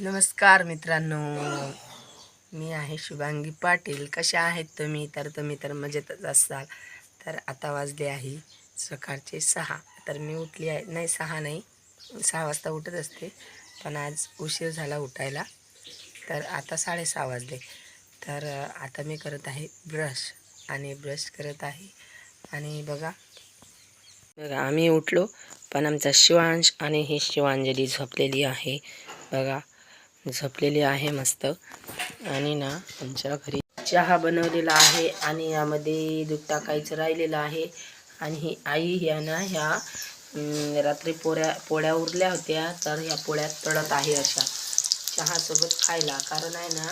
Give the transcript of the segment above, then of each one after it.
नमस्कार मित्रांनो. मी आहे शुभांगी पाटील. कशा आहेत तुम्ही? तर तुम्ही तर मजेतच असाल. तर आता वाजले आहे सकाळचे सहा. तर मी उठली आहे. नाही सहा नाही. सहा वाजता उठत असते. पण आज उशीर झाला उठायला. तर आता साडेसहा वाजले. तर आता मी करत आहे ब्रश. आणि ब्रश करत आहे. आणि बघा. बघा आम्ही उठलो. पण आमचा शिवांश आणि ही शिवांजली झोपलेली आहे. बघा. झोपलेली आहे मस्त. आणि ना आमच्या घरी चहा बनवलेला आहे आणि यामध्ये दूध टाकायचं राहिलेलं आहे. आणि ही आई ह्या ना ह्या रात्री पोळ्या पोळ्या उरल्या होत्या तर ह्या पोळ्या तळत आहे अशा चहासोबत खायला. कारण आहे ना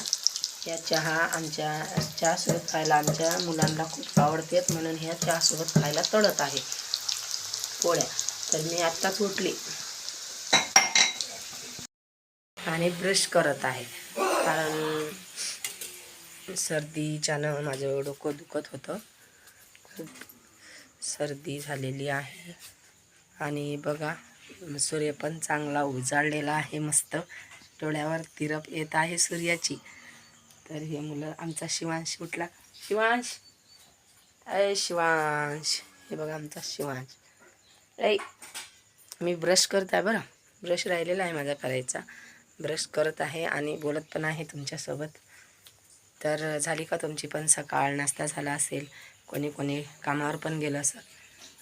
या चहा आमच्या चहासोबत खायला आमच्या मुलांना खूप आवडतात म्हणून ह्या चहासोबत खायला तळत आहे पोळ्या. तर मी आत्ताच उठली. आणि ब्रश करत आहे. कारण सर्दीच्यानं माझं डोकं दुखत होतं. खूप सर्दी झालेली आहे. आणि बघा सूर्य पण चांगला उजाळलेला आहे मस्त. डोळ्यावर तिरप येत आहे सूर्याची. तर हे मुलं आमचा शिवांश उठला. शिवांश! अय शिवांश! हे बघा आमचा शिवांश. ऐ मी ब्रश करत आहे बरं. ब्रश राहिलेला आहे माझा करायचा ब्रश करत आहे आणि बोलत पण आहे तुमच्यासोबत. तर झाली का तुमची पण सकाळ? नाश्ता झाला असेल. कोणी कोणी कामावर पण गेलं असेल.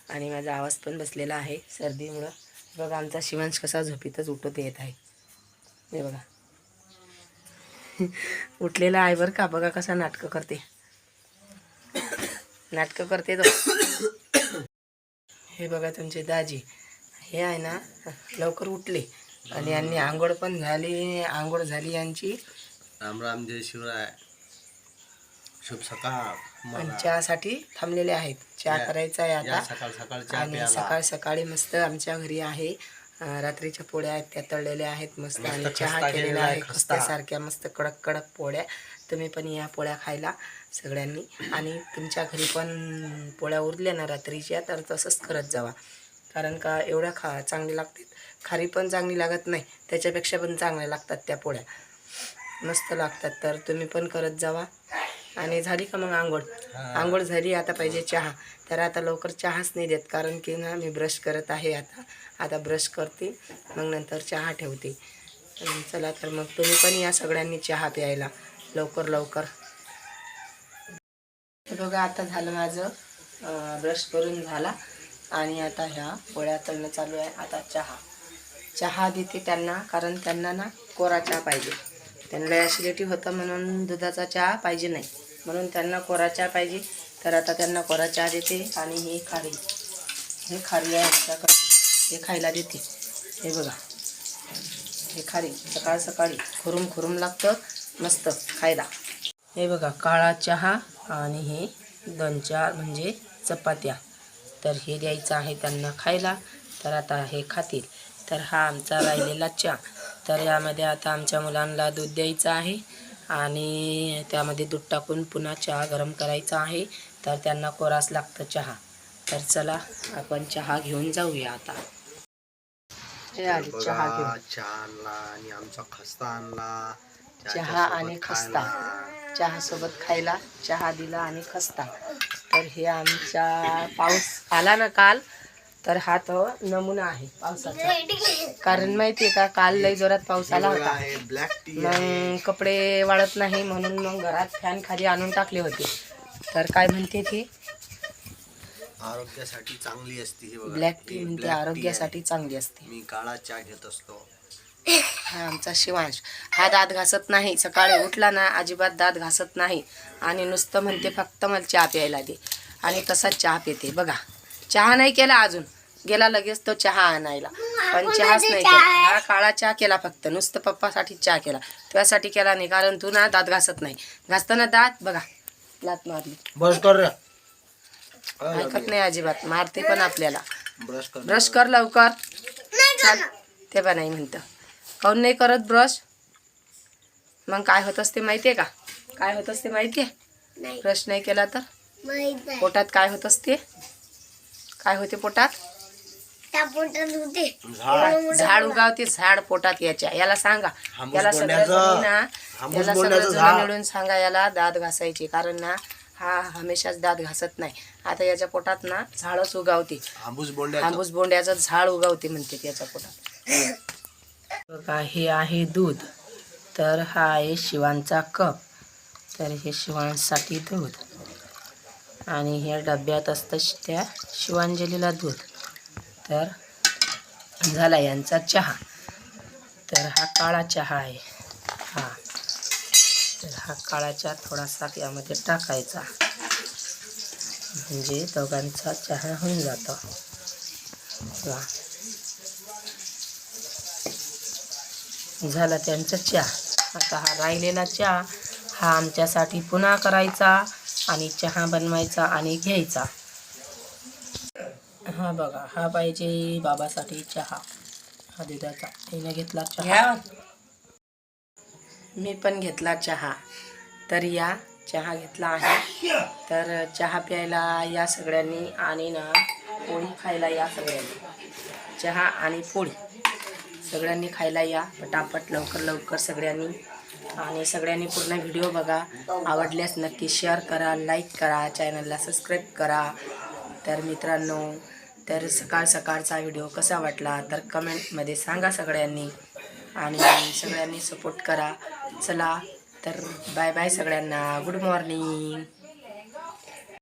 आणि माझा आवाज पण बसलेला आहे सर्दीमुळं. बघा आमचा शिवांश कसा झोपीतच उठत येत आहे. हे बघा. उठलेला आहे बरं का? बघा कसा नाटकं करते. नाटकं करते तो. हे बघा तुमचे दाजी. हे आहे ना लवकर उठले. आणि यांनी आंघोळ पण झाली आंघोळ झाली यांची. राम राम जय शिवराय. शुभ सकाळ आणि चहासाठी थांबलेले आहेत. चहा करायचा आहे आता. सकाळ सकाळ चहा आणि. सकाळ सकाळी मस्त आमच्या घरी आहे. रात्रीच्या पोळ्या आहेत त्या तळलेल्या आहेत मस्त आणि चहा केलेला आहे, आहे खस्ता. खस्त्यासारख्या मस्त कडक कडक पोळ्या. तुम्ही पण या पोळ्या खायला सगळ्यांनी. आणि तुमच्या घरी पण पोळ्या उरल्या ना रात्रीच्या तर तसंच करत जावा. कारण का एवढ्या खा चांगली लागते खारी पण चांगली लागत नाही त्याच्यापेक्षा पण चांगल्या लागतात त्या पोळ्या. मस्त लागतात तर तुम्ही पण करत जावा. आणि झाली का मग आंघोळ? आंघोळ झाली आता पाहिजे चहा. तर आता लवकर चहाच नाही देत कारण की ना मी ब्रश करत आहे आता. आता ब्रश करते मग नंतर चहा ठेवते. चला तर मग तुम्ही पण या सगळ्यांनी चहा प्यायला लवकर लवकर. बघा आता झालं माझं ब्रश करून झाला. आणि आता ह्या पोळ्या तळणं चालू आहे. आता चहा. चहा देते त्यांना कारण त्यांना ना कोरा चहा पाहिजे. त्यांना ॲसिडिटी होतं म्हणून दुधाचा चहा पाहिजे नाही. म्हणून त्यांना कोरा चहा पाहिजे. तर आता त्यांना कोरा चहा देते आणि ही खारी. हे खारी आहे आमच्याकडे. हे खायला देते. हे बघा. हे खारी. सकाळ सकाळी खुरुम खुरुम लागतं. मस्त खायला. हे बघा काळा चहा आणि हे दोन चार म्हणजे चपात्या. तर हे द्यायचं आहे त्यांना खायला. तर आता हे खातील. तर हा आमचा राहिलेला चहा. तर यामध्ये आता आमच्या मुलांना दूध द्यायचं आहे. आणि त्यामध्ये दूध टाकून पुन्हा चहा गरम करायचा आहे. तर त्यांना कोरास लागतं चहा. तर चला आपण चहा घेऊन जाऊया आता. हे आले चहा घेऊन. चहा आणला आणि आमचा खस्ता आणला. चहा आणि खस्ता. खायला. चहासोबत खायला चहा दिला आणि खस्ता. तर हे आमचा पाऊस आला ना काल तर हा तो नमुना आहे पावसाचा. कारण माहितीये का काल लई जोरात पाऊस आला होता. हे ब्लॅक टी आहे मग कपडे वाळत नाही म्हणून मग घरात फॅन खाली आणून टाकले होते. तर काय म्हणते ती? आरोग्यासाठी चांगली असते ही ब्लॅक टी म्हणते आरोग्यासाठी चांगली असते. मी काळा चहा घेत असतो. हा आमचा शिवांश. हा दात घासत नाही. सकाळी उठला ना अजिबात दात घासत नाही. आणि नुसतं म्हणते फक्त मला चहा प्यायला दे. आणि तसाच चहा पिते. बघा. चहा नाही केला अजून. गेला लगेच तो चहा आणायला. पण चहाच नाही केला. हा काळा चहा केला फक्त. नुसतं पप्पासाठी चहा केला. तुझ्यासाठी केला नाही. कारण तू ना दात घासत नाही. घासताना दात बघा. लात मारली. ब्रश कर ऐकत नाही अजिबात. मारते पण आपल्याला. ब्रश कर. ब्रश कर लवकर. चाल ते पण नाही म्हणतं. काऊन नाही करत ब्रश मग काय होत असते माहिती आहे का? काय होत असते माहिती आहे ब्रश नाही केला तर? पोटात काय होत असते? काय होते पोटात? झाड. झाड उगावते झाड पोटात याच्या. याला सांगा. हांबूस याला सगळं ना? हांबूस याला सगळं बोंड्याचं जुनं झाड. मिळून सांगा याला दात घासायचे. कारण ना हा हमेशाच दात घासत नाही. आता याच्या पोटात ना झाडच उगावते. आंबूस बोंड्याचं आंबूस बोंड्याचं झाड उगावते म्हणते त्याच्या पोटात. बघा हे आहे दूध. तर हा आहे शिवांचा कप. तर हे शिवांसाठी दूध. आणि ह्या डब्यात असतं त्या शिवांजलीला दूध. तर झाला यांचा चहा. तर हा काळा चहा आहे. हा. तर हा काळा चहा थोडासा यामध्ये टाकायचा. म्हणजे दोघांचा चहा होऊन जातो. वा. झाला त्यांचा चहा. आता हा राहिलेला चहा हा आमच्यासाठी पुन्हा करायचा आणि चहा बनवायचा आणि घ्यायचा. हा बघा हा पाहिजे बाबासाठी चहा. हा दुधाचा. तिने घेतला चहा. मी पण घेतला चहा. तर या चहा घेतला आहे. तर चहा प्यायला या सगळ्यांनी आणि ना पोळी खायला या सगळ्यांनी. चहा आणि पोळी. सगळ्यांनी खायला या. पटापट लवकर लवकर सगळ्यांनी. आणि सगळ्यांनी पूर्ण व्हिडिओ बघा. आवडल्यास नक्की शेअर करा लाईक करा चॅनलला सबस्क्राईब करा. तर मित्रांनो तर सकाळ सकाळचा व्हिडिओ कसा वाटला तर कमेंटमध्ये सांगा सगळ्यांनी. आणि सगळ्यांनी सपोर्ट करा. चला तर बाय बाय सगळ्यांना. Good morning